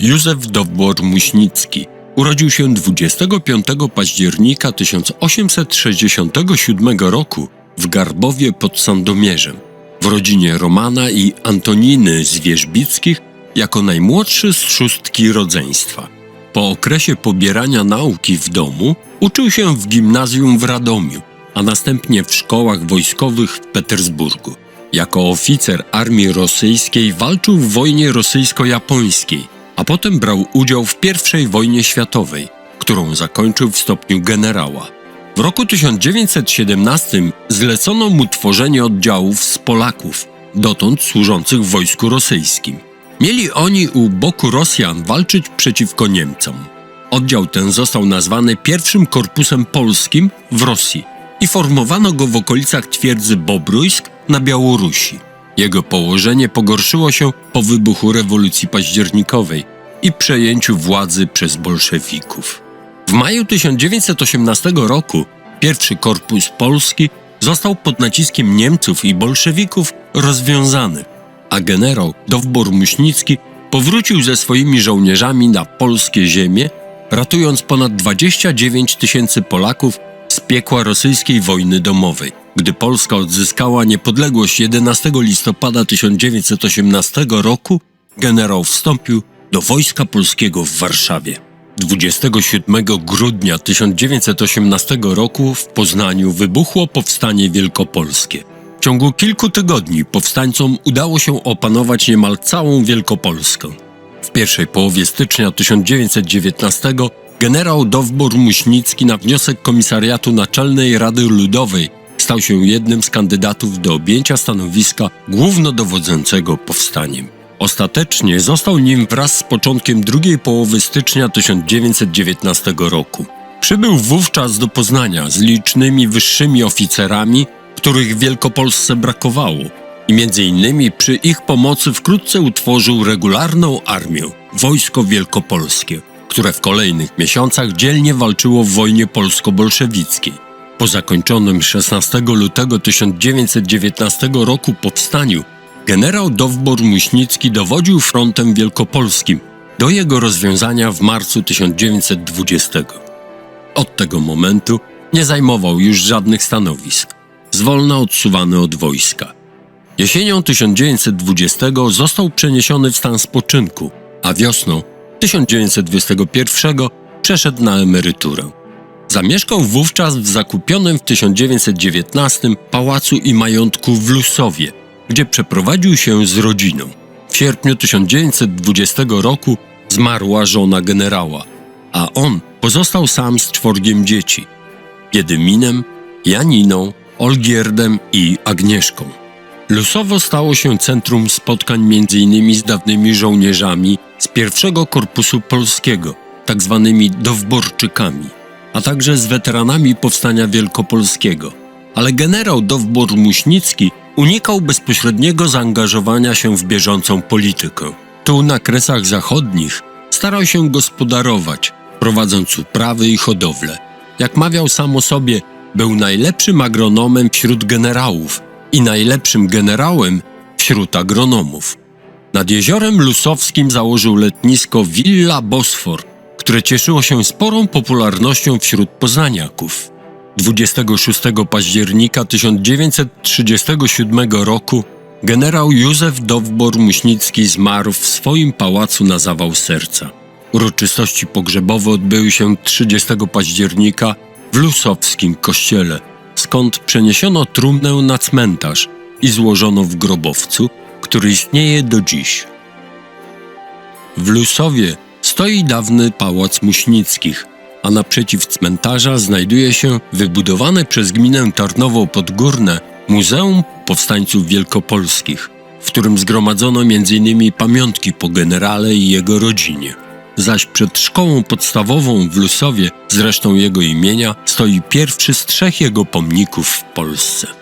Józef Dowbor-Muśnicki urodził się 25 października 1867 roku w Garbowie pod Sandomierzem w rodzinie Romana i Antoniny Zwierzbickich jako najmłodszy z szóstki rodzeństwa. Po okresie pobierania nauki w domu uczył się w gimnazjum w Radomiu, a następnie w szkołach wojskowych w Petersburgu. Jako oficer armii rosyjskiej walczył w wojnie rosyjsko-japońskiej, a potem brał udział w I wojnie światowej, którą zakończył w stopniu generała. W roku 1917 zlecono mu tworzenie oddziałów z Polaków, dotąd służących w wojsku rosyjskim. Mieli oni u boku Rosjan walczyć przeciwko Niemcom. Oddział ten został nazwany pierwszym korpusem polskim w Rosji i formowano go w okolicach twierdzy Bobrójsk na Białorusi. Jego położenie pogorszyło się po wybuchu rewolucji październikowej i przejęciu władzy przez bolszewików. W maju 1918 roku pierwszy korpus polski został pod naciskiem Niemców i bolszewików rozwiązany, a generał Dowbor-Muśnicki powrócił ze swoimi żołnierzami na polskie ziemie, ratując ponad 29 tysięcy Polaków piekła rosyjskiej wojny domowej. Gdy Polska odzyskała niepodległość 11 listopada 1918 roku, generał wstąpił do Wojska Polskiego w Warszawie. 27 grudnia 1918 roku w Poznaniu wybuchło powstanie wielkopolskie. W ciągu kilku tygodni powstańcom udało się opanować niemal całą Wielkopolskę. W pierwszej połowie stycznia 1919 generał Dowbor-Muśnicki na wniosek Komisariatu Naczelnej Rady Ludowej stał się jednym z kandydatów do objęcia stanowiska głównodowodzącego powstaniem. Ostatecznie został nim wraz z początkiem drugiej połowy stycznia 1919 roku. Przybył wówczas do Poznania z licznymi wyższymi oficerami, których w Wielkopolsce brakowało i między innymi przy ich pomocy wkrótce utworzył regularną armię, Wojsko Wielkopolskie, które w kolejnych miesiącach dzielnie walczyło w wojnie polsko-bolszewickiej. Po zakończonym 16 lutego 1919 roku powstaniu generał Dowbor-Muśnicki dowodził frontem wielkopolskim do jego rozwiązania w marcu 1920. Od tego momentu nie zajmował już żadnych stanowisk, zwolna odsuwany od wojska. Jesienią 1920 został przeniesiony w stan spoczynku, a wiosną 1921 przeszedł na emeryturę. Zamieszkał wówczas w zakupionym w 1919 pałacu i majątku w Lusowie, gdzie przeprowadził się z rodziną. W sierpniu 1920 roku zmarła żona generała, a on pozostał sam z czworgiem dzieci: Wiedyminem, Janiną, Olgierdem i Agnieszką. Lusowo stało się centrum spotkań m.in. z dawnymi żołnierzami z pierwszego korpusu polskiego, tak zwanymi Dowborczykami, a także z weteranami powstania wielkopolskiego. Ale generał Dowbor-Muśnicki unikał bezpośredniego zaangażowania się w bieżącą politykę. Tu na kresach zachodnich starał się gospodarować, prowadząc uprawy i hodowlę. Jak mawiał sam o sobie, był najlepszym agronomem wśród generałów i najlepszym generałem wśród agronomów. Nad jeziorem Lusowskim założył letnisko Villa Bosfor, które cieszyło się sporą popularnością wśród poznaniaków. 26 października 1937 roku generał Józef Dowbor-Muśnicki zmarł w swoim pałacu na zawał serca. Uroczystości pogrzebowe odbyły się 30 października w Lusowskim kościele, skąd przeniesiono trumnę na cmentarz i złożono w grobowcu, który istnieje do dziś. W Lusowie stoi dawny pałac Muśnickich, a naprzeciw cmentarza znajduje się wybudowane przez gminę Tarnowo-Podgórne Muzeum Powstańców Wielkopolskich, w którym zgromadzono m.in. pamiątki po generale i jego rodzinie. Zaś przed szkołą podstawową w Lusowie, zresztą jego imienia, stoi pierwszy z trzech jego pomników w Polsce.